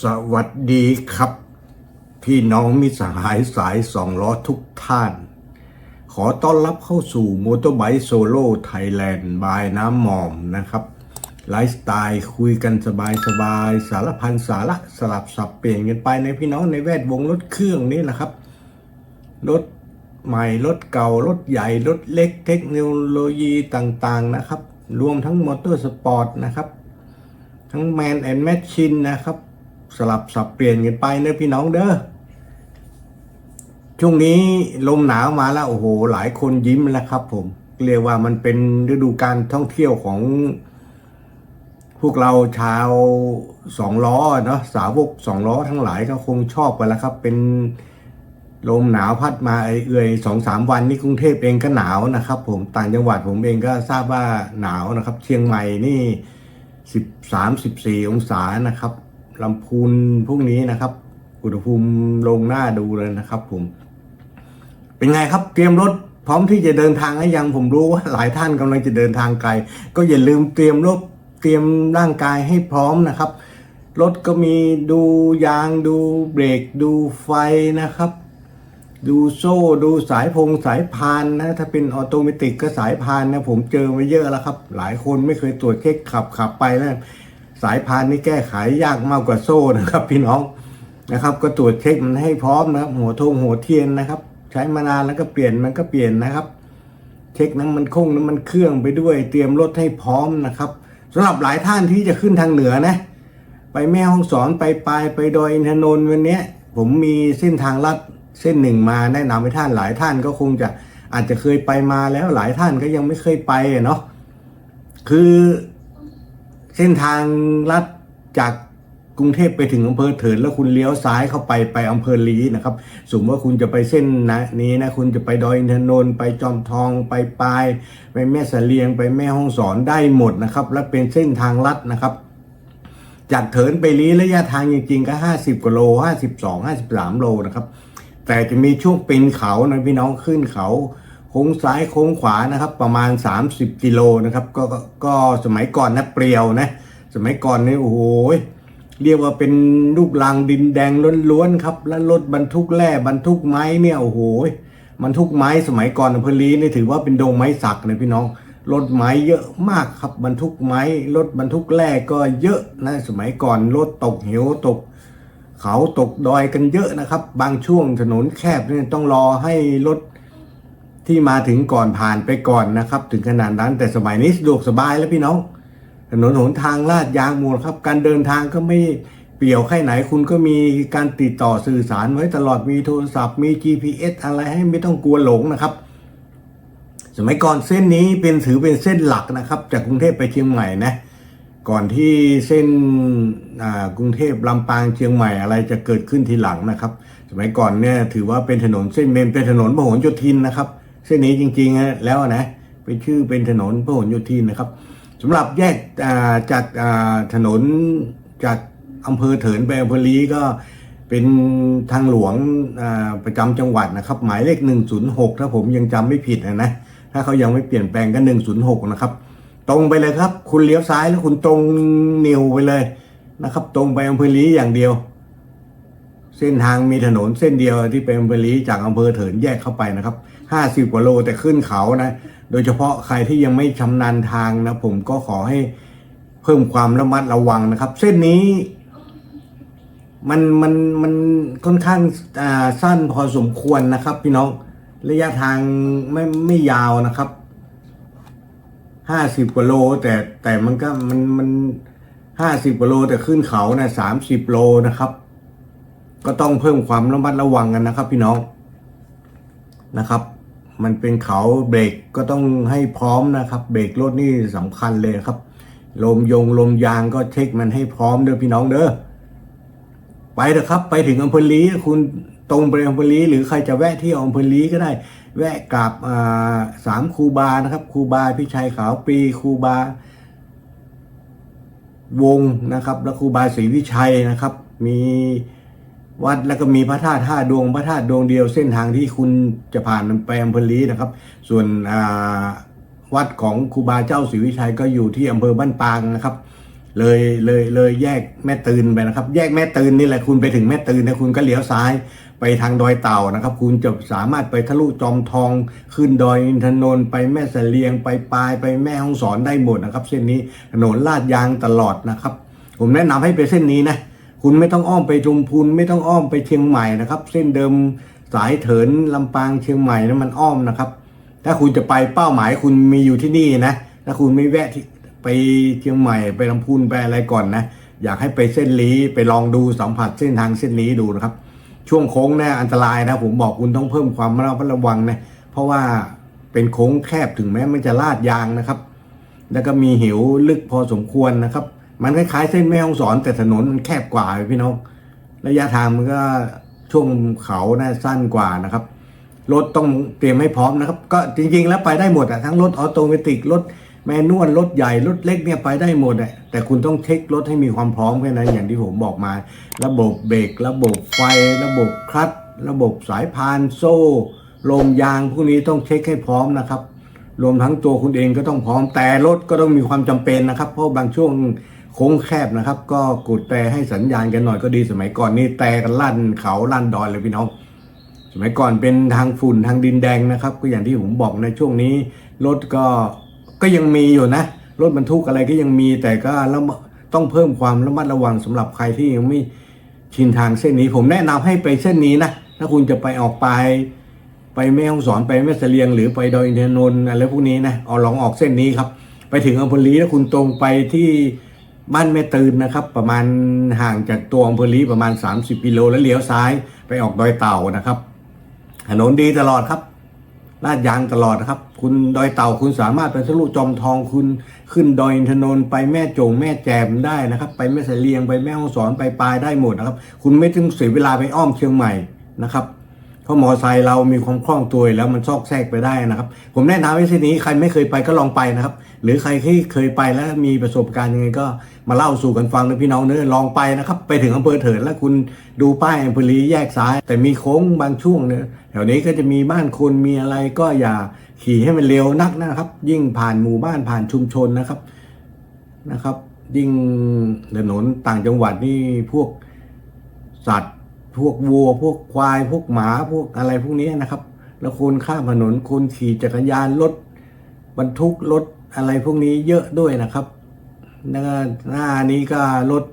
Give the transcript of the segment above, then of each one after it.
สวัสดีครับ พี่น้องมิสหายสายสองล้อทุกท่าน ขอต้อนรับเข้าสู่มอเตอร์ไบค์โซโล่ไทยแลนด์บายน้ำหมอมนะครับ ไลฟ์สไตล์คุยกันสบายๆสารพันสาระสลับสับเปลี่ยนกันไปในพี่น้องในแวดวงรถเครื่องนี่แหละครับ รถใหม่รถเก่ารถใหญ่รถเล็กเทคโนโลยีต่างๆนะครับ รวมทั้งมอเตอร์สปอร์ตนะครับ ทั้งแมนแอนด์แมชชินนะครับ สลับสับเปลี่ยนกันไปเนะพี่น้องเด้อช่วงนี้ลมหนาวมาแล้วโอ้โห หลายคนยิ้มแล้วครับ ผม เรียกว่ามันเป็นฤดูการท่องเที่ยวของ พวกเราชาวสองล้อเนาะสาวกสองล้อทั้งหลายก็คงชอบกันแล้วครับ เป็นลมหนาวพัดมาเอื่อยสองสามวันนี่กรุงเทพเองก็หนาวนะครับ ผมต่างจังหวัดผมเองก็ทราบว่าหนาวนะครับ เชียงใหม่นี่สิบสามสิบสี่องศานะครับ ลำพูนพวกนี้นะครับ อุณหภูมิลงหน้าดูเลยนะครับ ผม เป็นไงครับเตรียมรถพร้อมที่จะเดินทางหรือยังผมรู้ว่าหลายท่านกำลังจะเดินทางไกล ก็อย่าลืมเตรียมรถเตรียมร่างกายให้พร้อมนะครับ รถก็มีดูยางดูเบรกดูไฟนะครับ ดูโซ่ดูสายพงสายพานนะ ถ้าเป็นออโตเมติกก็สายพานนะ ผมเจอมาเยอะแล้วครับ หลายคนไม่เคยตรวจเช็คขับขับไปแล้ว สายพานนี่แก้ไขยากมากกว่าโซ่นะครับ พี่น้องนะครับ ก็ตรวจเช็คมันให้พร้อมนะครับ หัวทงหัวเทียนนะครับ ใช้มานานแล้วก็เปลี่ยนมันก็เปลี่ยนนะครับ เช็คน้ำมันคงน้ำมันเครื่องไปด้วย เตรียมรถให้พร้อมนะครับสำหรับหลายท่านที่จะขึ้นทางเหนือนะ ไปแม่ห้องสอนไปปลายไปดอยอินทนนท์วันนี้ผมมีเส้นทางลัดเส้นหนึ่งมาแนะนำให้ท่านหลายท่านก็คงจะอาจจะเคยไปมาแล้วหลายท่านก็ยังไม่เคยไปเนาะคือ เส้นทางลัดจากกรุงเทพไปถึงอำเภอเถินแล้วคุณเลี้ยวซ้ายเข้าไปไปอำเภอลีนะครับสมมติว่าคุณจะไปเส้นนะนี้นะคุณจะไปดอยอินทนนท์ไปจอมทองไปปลาย ไปแม่สเสลียง ไปแม่ห้องสอนได้หมดนะครับ และเป็นเส้นทางลัดนะครับ จากเถินไปลีระยะทางจริงๆ ก็ 50กว่าโล 52 53 โลนะครับ แต่จะมีช่วงปีนเขานะพี่น้องขึ้นเขา โค้งซ้ายโค้งขวานะครับประมาณ 30 กิโลนะครับก็ก็ก็สมัยก่อนนะเปรียวนะสมัยก่อนนี่โอ้โหเรียกว่าเป็นลูกลังดินแดงล้วนๆครับ แล้วรถบรรทุกแร่บรรทุกไม้เนี่ยโอ้โหบรรทุกไม้สมัยก่อนอำเภอลีนี่ถือว่าเป็นโดงไม้สักนะพี่น้องรถไม้เยอะมากครับบรรทุกไม้รถบรรทุกแร่ก็เยอะนะสมัยก่อนรถตกเหวตก เขาตกดอยกันเยอะนะครับ บางช่วงถนนแคบเนี่ยต้องรอให้รถ ที่มาถึงก่อนผ่านไปก่อนนะครับ ถึงขนาดนั้นแต่สมัยนี้สะดวกสบายแล้วพี่น้อง ถนนหนทางลาดยางหมดครับ การเดินทางก็ไม่เปี่ยวแค่ไหนคุณก็มีการติดต่อสื่อสารไว้ตลอดมีโทรศัพท์มี GPS อะไรให้ไม่ต้องกลัวหลงนะครับ สมัยก่อนเส้นนี้เป็นถือเป็นเส้นหลักนะครับ จากกรุงเทพไปเชียงใหม่นะก่อนที่เส้นอ่ากรุงเทพลำปางเชียงใหม่อะไรจะเกิดขึ้นทีหลังนะครับ สมัยก่อนเนี่ยถือว่าเป็นถนนเส้นเมนเป็นถนนพหลโยธินนะครับ เส้นนี้จริงๆนะแล้วนะเป็นชื่อเป็นถนนพหลโยธินนะครับสำหรับแยกจากถนนจากอำเภอเถินไปอำเภอลีก็เป็นทางหลวงประจำจังหวัดนะครับ หมายเลข 106 ถ้าผมยังจำไม่ผิดนะนะถ้าเขายังไม่เปลี่ยนแปลงก็ 106 นะครับ ตรงไปเลยครับ คุณเลี้ยวซ้ายแล้วคุณตรงนิวไปเลยนะครับ ตรงไปอำเภอลีอย่างเดียว เส้นทางมีถนนเส้นเดียวที่เป็นอำเภอลีจากอำเภอเถินแยกเข้าไปนะครับ 50กว่าโลแต่ขึ้นเขานะ โดยเฉพาะใครที่ยังไม่ชำนาญทางนะ ผมก็ขอให้เพิ่มความระมัดระวังนะครับ เส้นนี้ มันมันมันค่อนข้างอ่าสั้นพอสมควรนะครับ พี่น้องระยะทางไม่ไม่ยาวนะครับห้าสิบกว่าโล แต่แต่มันก็มันมันห้าสิบกว่าโล แต่ขึ้นเขานะสามสิบโลนะครับ ก็ต้องเพิ่มความระมัดระวังกันนะครับ พี่น้องนะครับ มันเป็นเขาเบรกก็ต้องให้พร้อมนะครับ เบรกรถนี่สำคัญเลยครับ ลมยงลมยางก็เช็คมันให้พร้อมเด้อพี่น้องเด้อไปเถอะครับ ไปถึงอำเภอลีคุณตรงไปอำเภอลีหรือใครจะแวะที่อำเภอลีก็ได้ แวะกับอ่าสามครูบานะครับครูบาพิชัยขาวปีครูบาวงนะครับ แล้วครูบาศรีวิชัยนะครับ มี วัดแล้วก็มีพระธาตุท่าดวงพระธาตุดวงเดียว เส้นทางที่คุณจะผ่านไปอำเภอลีนะครับ ส่วนวัดของครูบาเจ้าศรีวิชัยก็อยู่ที่อำเภอบ้านปางนะครับ เลยเลยเลยแยกแม่ตื่นไปนะครับ แยกแม่ตื่นนี่แหละคุณไปถึงแม่ตื่นนะคุณก็เลี้ยวซ้ายไปทางดอยเต่านะครับ คุณจะสามารถไปทะลุจอมทองขึ้นดอยอินทนนท์ไปแม่เสลียงไปปลายไปแม่ห้องสอนได้หมดนะครับ เส้นนี้ถนนลาดยางตลอดนะครับ ผมแนะนำให้ไปเส้นนี้นะ คุณไม่ต้องอ้อมไปชุมพูนไม่ต้องอ้อมไปเชียงใหม่นะครับ เส้นเดิมสายเถินลำปางเชียงใหม่นั้นมันอ้อมนะครับ ถ้าคุณจะไปเป้าหมายคุณมีอยู่ที่นี่นะถ้าคุณไม่แวะที่ไปเชียงใหม่ไปลำพูนไปอะไรก่อนนะ อยากให้ไปเส้นลี้ไปลองดูสัมผัสเส้นทางเส้นลี้ดูนะครับ ช่วงโค้งนี่อันตรายนะ ผมบอกคุณต้องเพิ่มความระมัดระวังนะเพราะว่าเป็นโค้งแคบถึงแม้มันจะลาดยางนะครับ แล้วก็มีเหวลึกพอสมควรนะครับ มันคล้ายๆเส้นแม่ฮ่องสอนแต่ถนนมันแคบกว่าพี่น้องระยะทางมันก็ช่วงเขาน่าสั้นกว่านะครับรถต้องเตรียมให้พร้อมนะครับ ก็จริงๆแล้วไปได้หมดอะทั้งรถออโตเมติกรถแมนนวลรถใหญ่รถเล็กเนี่ยไปได้หมดอะแต่คุณต้องเช็ครถให้มีความพร้อมแค่นั้นอย่างที่ผมบอกมา ระบบเบรกระบบไฟ ระบบคลัตช์ระบบสายพานโซ่ลมยางพวกนี้ต้องเช็คให้พร้อมนะครับ รวมทั้งตัวคุณเองก็ต้องพร้อมแต่รถก็ต้องมีความจำเป็นนะครับ เพราะบางช่วง โค้งแคบนะครับ ก็กดแต่ให้สัญญาณกันหน่อยก็ดีสมัยก่อนนี่แต่กันลั่นเขาลั่นดอยเลยพี่น้อง สมัยก่อนเป็นทางฝุ่นทางดินแดงนะครับ ก็อย่างที่ผมบอกในช่วงนี้รถก็ก็ยังมีอยู่นะรถบรรทุกอะไรก็ยังมีแต่ก็แล้วต้องเพิ่มความระมัดระวังสำหรับใครที่ยังไม่ชินทางเส้นนี้ ผมแนะนำให้ไปเส้นนี้นะถ้าคุณจะไปออกไป ไปแม่ฮ่องสอนไปแม่เสลียง หรือไปดอยอินทนนท์อะไรพวกนี้นะเอาลองออกเส้นนี้ครับ ไปถึงอำเภอลีแล้วคุณตรงไปที่ บ้านแม่ตื่นนะครับ ประมาณห่างจากตัวอำเภอลีประมาณ 30กิโลแล้วเลี้ยวซ้ายไปออกดอยเต่านะครับ ถนนดีตลอดครับลาดยางตลอดนะครับ คุณดอยเต่าคุณสามารถไปทะลุจอมทองคุณขึ้นดอยอินทนนท์ไปแม่โจงแม่แจมได้นะครับ ไปแม่เสลียงไปแม่ฮ่องสอนไปปลายได้หมดนะครับ คุณไม่ต้องเสียเวลาไปอ้อมเชียงใหม่นะครับเพราะมอไซค์เรามีความคล่องตัวแล้วมันซอกแซกไปได้นะครับ ผมแนะนำให้ที่นี้ใครไม่เคยไปก็ลองไปนะครับ หรือใครที่เคยไปแล้วมีประสบการณ์ยังไงก็ มาเล่าสู่กันฟังนะพี่น้องเนื้อลองไปนะครับ ไปถึงอำเภอเถินแล้วคุณดูป้ายอำเภอลีแยกซ้าย แต่มีโค้งบางช่วงเนี่ยแถวนี้ก็จะมีบ้านคนมีอะไรก็อย่าขี่ให้มันเร็วนักนะครับ ยิ่งผ่านหมู่บ้านผ่านชุมชนนะครับนะครับ ยิ่งถนนต่างจังหวัดนี่พวกสัตว์ พวกวัว พวกควาย พวกหมาพวกอะไรพวกนี้นะครับ แล้วคนข้ามถนนคนขี่จักรยานรถบรรทุกรถอะไรพวกนี้เยอะด้วยนะครับ แล้วก็หน้านี้ก็รถ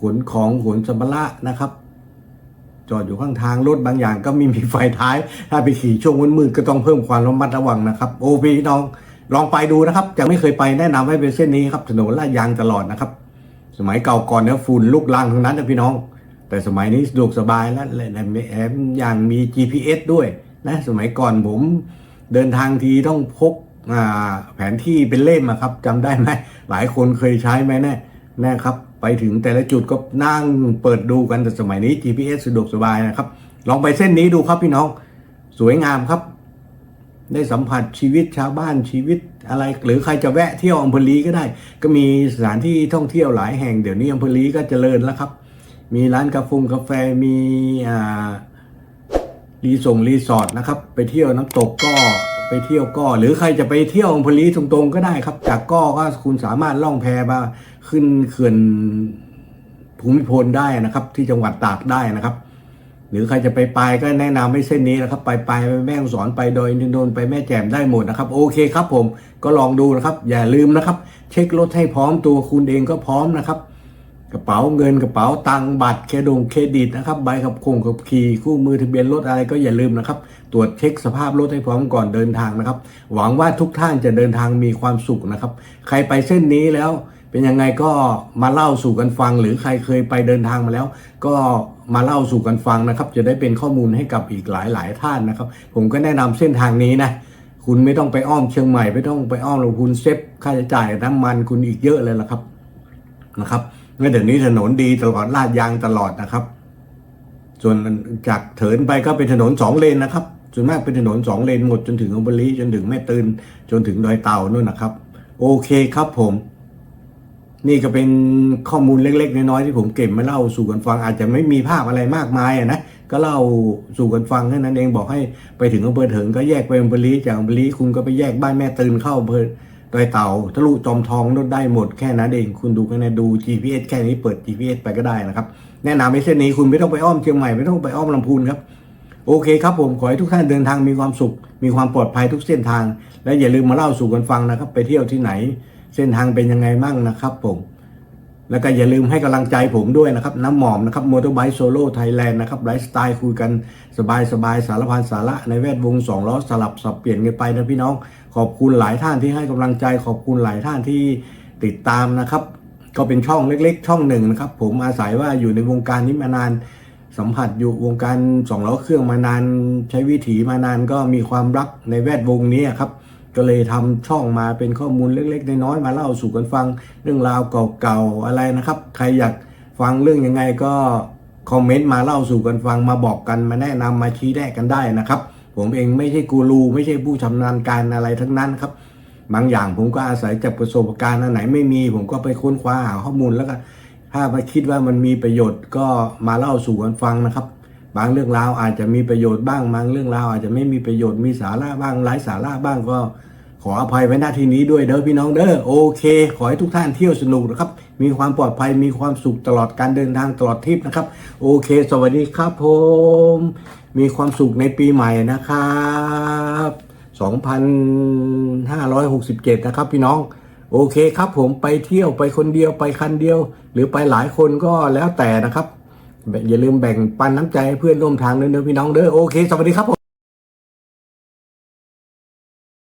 ขนของขนสัมภาระนะครับ จอดอยู่ข้างทางรถบางอย่างก็ไม่มีไฟท้าย ถ้าไปขี่ช่วงมืดๆก็ต้องเพิ่มความระมัดระวังนะครับ โอพี่น้องลองไปดูนะครับยังไม่เคยไปแนะนำให้เป็นเส้นนี้ครับถนนลาดยางตลอดนะครับ สมัยเก่าก่อนเนี่ยฝุ่นลูกลังทั้งนั้นนะพี่น้อง แต่สมัยนี้สะดวกสบายแล้วและแถมอย่างมี GPS ด้วยนะ สมัยก่อนผมเดินทางทีต้องพก แผนที่เป็นเล่มอะครับจำได้ไหมหลายคนเคยใช้ไหมแน่แน่ครับ ไปถึงแต่ละจุดก็นั่งเปิดดูกันแต่สมัยนี้ GPS สะดวกสบายนะครับ ลองไปเส้นนี้ดูครับพี่น้องสวยงามครับ ได้สัมผัสชีวิตชาวบ้านชีวิตอะไร หรือใครจะแวะเที่ยวอำเภอลีก็ได้ ก็มีสถานที่ท่องเที่ยวหลายแห่งเดี๋ยวนี้อำเภอลีก็เจริญแล้วครับ มีร้านกาแฟกาแฟมีอ่ารีส่งรีสอร์ทนะครับ ไปเที่ยวน้ำตกก็ ไปเที่ยวก็หรือใครจะไปเที่ยวอำเภอลีตรงๆก็ได้ครับ จากก็ก็คุณสามารถล่องแพมาขึ้นเขื่อนภูมิพลได้นะครับ ที่จังหวัดตากได้นะครับ หรือใครจะไปไปลายก็แนะนำให้เส้นนี้นะครับ ไปไปไปแม่งสอนไปดอยอินทนนไปแม่แจ่มได้หมดนะครับ โอเคครับผมก็ลองดูนะครับ อย่าลืมนะครับ เช็ครถให้พร้อมตัวคุณเองก็พร้อมนะครับ กระเป๋าเงินกระเป๋าตังค์บัตรเครดงเครดิตนะครับใบขับคงขับขี่คู่มือทะเบียนรถอะไรก็อย่าลืมนะครับ ตรวจเช็คสภาพรถให้พร้อมก่อนเดินทางนะครับ หวังว่าทุกท่านจะเดินทางมีความสุขนะครับ ใครไปเส้นนี้แล้วเป็นยังไงก็มาเล่าสู่กันฟัง หรือใครเคยไปเดินทางมาแล้ว ก็มาเล่าสู่กันฟังนะครับ จะได้เป็นข้อมูลให้กับอีกหลายหลายท่านนะครับ ผมก็แนะนำเส้นทางนี้นะคุณไม่ต้องไปอ้อมเชียงใหม่ไม่ต้องไปอ้อมลงทุนเซฟค่าใช้จ่ายน้ำมันคุณอีกเยอะเลยละครับนะครับ เมื่อเดี๋ยวนี้ถนนดีตลอดลาดยางตลอดนะครับ ส่วนจากเถินไปก็เป็นถนนสองเลนนะครับส่วนมากเป็นถนนสองเลนหมดจนถึงอมรีจนถึงแม่ตื่นจนถึงดอยเต่านู่นนะครับ โอเคครับผม นี่ก็เป็นข้อมูลเล็ก ๆ น้อยๆที่ผมเก็บมาเล่าสู่กันฟังอาจจะไม่มีภาพอะไรมากมายอะนะก็เล่าสู่กันฟังแค่นั้นเองบอกให้ไปถึงอำเภอเถิงก็แยกไปอำเภอลีจากอำเภอลีคุณก็ไปแยกบ้านแม่ตื่นเข้าอำเภอ ดอยเต่าทะลุจอมทองได้หมดแค่นั้นเองคุณดูแค่นั้นดู GPS แค่นี้เปิด GPS ไปก็ได้นะครับ แนะนำในเส้นนี้คุณไม่ต้องไปอ้อมเชียงใหม่ไม่ต้องไปอ้อมลำพูนครับโอเคครับผมขอให้ทุกท่านเดินทางมีความสุข มีความปลอดภัยทุกเส้นทาง และอย่าลืมมาเล่าสู่กันฟังนะครับ ไปเที่ยวที่ไหน เส้นทางเป็นยังไงมั่งนะครับผมแล้วก็อย่าลืมให้กำลังใจผมด้วยนะครับ น้ำหมอมนะครับมอเตอร์ไบค์โซโล่ไทยแลนด์นะครับไลฟ์สไตล์คุยกันสบายสบายๆสารพันสาระในแวดวงสองล้อสลับสับเปลี่ยนกันไปนะพี่น้อง ขอบคุณหลายท่านที่ให้กำลังใจ ขอบคุณหลายท่านที่ติดตามนะครับ ก็เป็นช่องเล็ก ๆ ช่องหนึ่งนะครับ ผมอาศัยว่าอยู่ในวงการนี้มานานสัมผัสอยู่วงการสองล้อเครื่องมานานใช้วิถีมานานก็มีความรักในแวดวงนี้ครับ ก็เลยทำช่องมาเป็นข้อมูลเล็กๆน้อยๆมาเล่าสู่กันฟัง เรื่องราวเก่าๆอะไรนะครับ ใครอยากฟังเรื่องยังไงก็คอมเมนต์มาเล่าสู่กันฟังมาบอกกันมาแนะนำมาชี้แนะกันได้นะครับ ผมเองไม่ใช่กูรูไม่ใช่ผู้ชำนาญการอะไรทั้งนั้นครับ บางอย่างผมก็อาศัยจากประสบการณ์อันไหนไม่มี ผมก็ไปค้นคว้าหาข้อมูลแล้วก็ถ้าไปคิดว่ามันมีประโยชน์ก็มาเล่าสู่กันฟังนะครับ บางเรื่องราวอาจจะมีประโยชน์บ้างบางเรื่องราวอาจจะไม่มีประโยชน์มีสาระบ้างไร้สาระบ้างก็ ขออภัยไว้หน้าที่นี้ด้วยเด้อพี่น้องเด้อโอเค ขอให้ทุกท่านเที่ยวสนุกนะครับ มีความปลอดภัยมีความสุขตลอดการเดินทางตลอดทริปนะครับ โอเค สวัสดีครับผม มีความสุขในปีใหม่นะครับ 2567 นะครับพี่น้อง โอเคครับผมไปเที่ยวไปคนเดียวไปคันเดียว หรือไปหลายคนก็แล้วแต่นะครับ อย่าลืมแบ่งปันน้ำใจให้เพื่อนร่วมทางเด้อพี่น้องเด้อโอเค สวัสดีครับผม